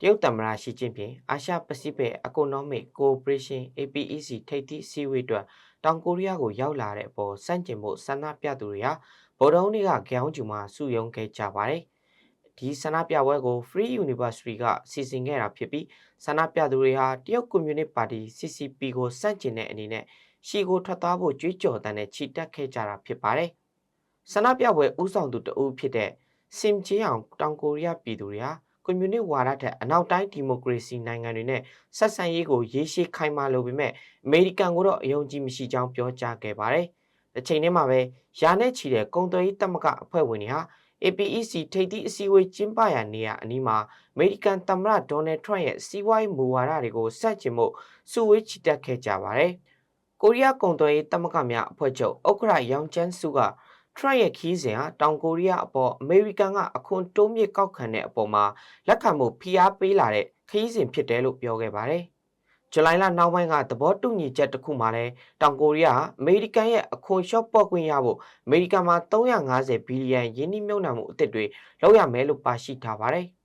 တရုတ်သမ္မတရှီကျင့်ပင်အာရှပစိဖိတ် Economic Cooperation APEC ထိပ်သီးအစည်းအဝေးအတွက်တောင်ကိုရီးယားကိုရောက်လာတဲ့အပေါ်စန့်ကျင်ဖို့ဆန္ဒပြသူတွေဟာဗုဒ္ဓဟူးနေ့ကကြောင်ကျူမှာစုရုံးခဲ့ကြပါတယ်။ဒီဆန္ဒပြပွဲကို Free University ကစီစဉ်ခဲ့တာဖြစ်ပြီးဆန္ဒပြသူတွေဟာတရုတ်ကွန်မြူနစ်ပါတီ CCP ကိုစန့်ကျင်တဲ့အနေနဲ့ရှီကိုထွက်သွားဖို့ကြွေးကြော်တမ်းနဲ့ချီတက်ခဲ့ကြတာဖြစ်ပါတယ်။ဆန္ဒပြပွဲဥဆောင်သူတအုပ်ဖြစ်တဲ့စင်ချေအောင်တောင်ကိုရီးယားပြည်သူတွေဟာ ကွန်မြူနစ်ဝါဒထက်အနောက်တိုင်းဒီမိုကရေစီနိုင်ငံတွေနဲ့ဆက်ဆံရေးကိုရေရှည်ခိုင်မာလိုပေမဲ့အမေရိကန်ကိုတော့အယုံကြည်မရှိကြောင်းပြောကြားခဲ့ပါတယ်။တစ်ချိန်တည်းမှာပဲယာနဲ့ချီတဲ့ကုန်သွယ်ရေးတပ်မကအဖွဲ့ဝင်တွေဟာ APEC ထိပ်သီးအစည်းအဝေးကျင်းပရာနေရာအနီးမှာအမေရိကန်သမ္မတဒေါ်နယ်ထရန့်ရဲ့စီးပွားရေးမူဝါဒတွေကိုစန့်ကျင်ဖို့စုဝေးချီတက်ခဲ့ကြပါတယ်။ကိုရီးယားကုန်သွယ်ရေးတပ်မကများအဖွဲ့ချုပ်ဥက္ကရာယောင်ကျန်းစုက ထရန့်ရဲ့ခီးစဉ်ဟာတောင်ကိုရီးယားအပေါ်အမေရိကန်ကအခွန်တိုးမြင့်ကောက်ခံတဲ့အပေါ်မှာလက်ခံမှုဖိအားပေးလာတဲ့ခီးစဉ်ဖြစ်တယ်လို့ပြောခဲ့ပါတယ်။ဇူလိုင်လနောက်ပိုင်းကသဘောတူညီချက်တစ်ခုမှာလဲတောင်ကိုရီးယားအမေရိကန်ရဲ့အခွန်လျှော့ပေါ့ခွင့်ရဖို့အမေရိကန်မှာ350ဘီလီယံယင်းနှိမ့်မြုပ်နှံမှုအသစ်တွေလောက်ရမယ်လို့ပါရှိထားပါတယ်။